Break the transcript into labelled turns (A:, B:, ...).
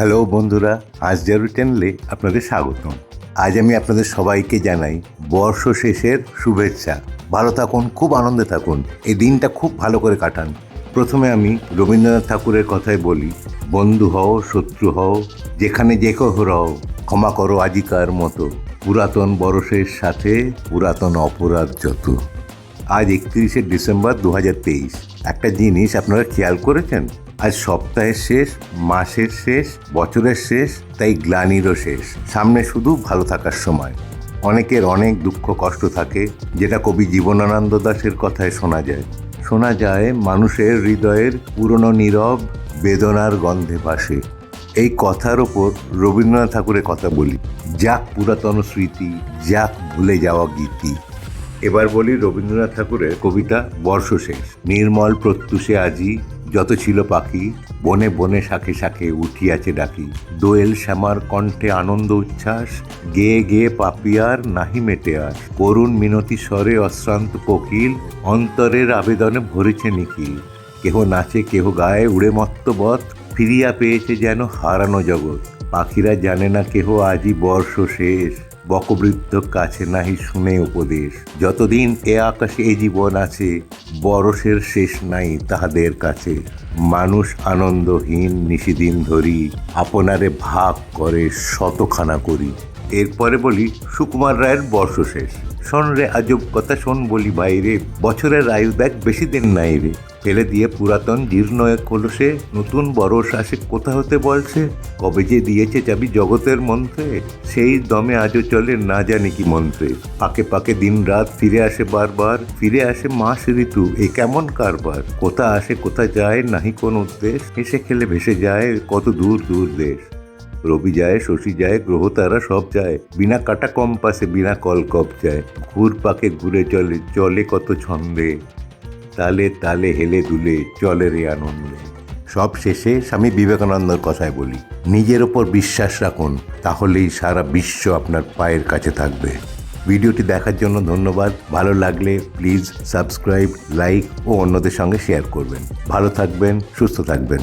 A: Hello বন্ধুরা, আজ জারু চ্যানেলে আপনাদের স্বাগতম। আজ আমি আপনাদের সবাইকে জানাই বর্ষ শেষের শুভেচ্ছা। ভালো থাকুন, খুব আনন্দে থাকুন, এই দিনটা খুব ভালো করে কাটান। প্রথমে আমি রবীন্দ্রনাথ ঠাকুরের কথাই বলি, বন্ধু হও, শত্রু হও, যেখানে যে কেহ রও, ক্ষমা করো আজিকার মতো। পুরাতন বরসের সাথে পুরাতন অপরাধ যত। আজ একত্রিশে ডিসেম্বর দু হাজার তেইশ। একটা জিনিস আপনারা খেয়াল করেছেন? আজ সপ্তাহের শেষ, মাসের শেষ, বছরের শেষ, তাই গ্লানিরও শেষ। সামনে শুধু ভালো থাকার সময়। অনেকের অনেক দুঃখ কষ্ট থাকে, যেটা কবি জীবনানন্দ দাশের কথায় শোনা যায়। শোনা যায়, মানুষের হৃদয়ের পুরনো নীরব বেদনার গন্ধে ভাসে। এই কথার ওপর রবীন্দ্রনাথ ঠাকুরের কথা বলি। যাক পুরাতন স্মৃতি, যাক ভুলে যাওয়া গীতি। এবার বলি রবীন্দ্রনাথ ঠাকুরের কবিতা বর্ষশেষ। নির্মল প্রত্যুষে আজি যত ছিল পাখি, বনে বনে শাখে শাখে উঠিয়াছে ডাকি। দোয়েল শ্যামার কণ্ঠে আনন্দ উচ্ছ্বাস, গে গে পাপিয়ার নাহি মেটে আস। করুণ মিনতি স্বরে অশ্রান্ত কোকিল, অন্তরের আবেদনে ভরেছে নিখিল। কেহ নাচে, কেহ গায়ে উড়ে মত্তবধ ফিরিয়া পেয়েছে যেন হারানো জগৎ। পাখিরা জানে না কেহ আজই বর্ষ শেষ বকবৃদ্ধ কাছে নাহি শুনে উপদেশ। যতদিন এ আকাশে এ জীবন আছে বরসের শেষ নাই তাহাদের কাছে। মানুষ আনন্দহীন নিশিদিন ধরি, আপনারে ভাগ করে শতখানা করি। এরপরে বলি, সুকুমার রায়ের বর্ষ শেষ শোন রে আজব, কথা শোন বলি বাইরে। বছরের আয়ু দেখ বেশি দিন নাই রে। ফেলে দিয়ে পুরাতন জীর্ণ এক নতুন বরস আসে কোথা হতে বলছে? কবে যে দিয়েছে চাবি জগতের মন্ত্রে? সেই দমে আজও চলে না জানি কি মন্ত্রে। পাকে পাকে দিন রাত ফিরে আসে বারবার, ফিরে আসে মাস ঋতু, এ কেমন কারবার? কোথা আসে, কোথা যায়, নাহি কোন উদ্দেশ এসে খেলে ভেসে যায় কত দূর দূর দেশ। রবি যায়, শশী যায়, গ্রহ তারা সব যায়। বিনা কাটা কম্পাসে, বিনা কলকপ যায়। ঘুর পাকে ঘুরে চলে চলে কত ছন্দে। তালে তালে হেলে দুলে, চলে রে আনন্দে। সব শেষে স্বামী বিবেকানন্দর কথায় বলি, নিজের ওপর বিশ্বাস রাখুন, তাহলেই সারা বিশ্ব আপনার পায়ের কাছে থাকবে। ভিডিওটি দেখার জন্য ধন্যবাদ। ভালো লাগলে প্লিজ সাবস্ক্রাইব, লাইক ও অন্যদের সঙ্গে শেয়ার করবেন। ভালো থাকবেন, সুস্থ থাকবেন।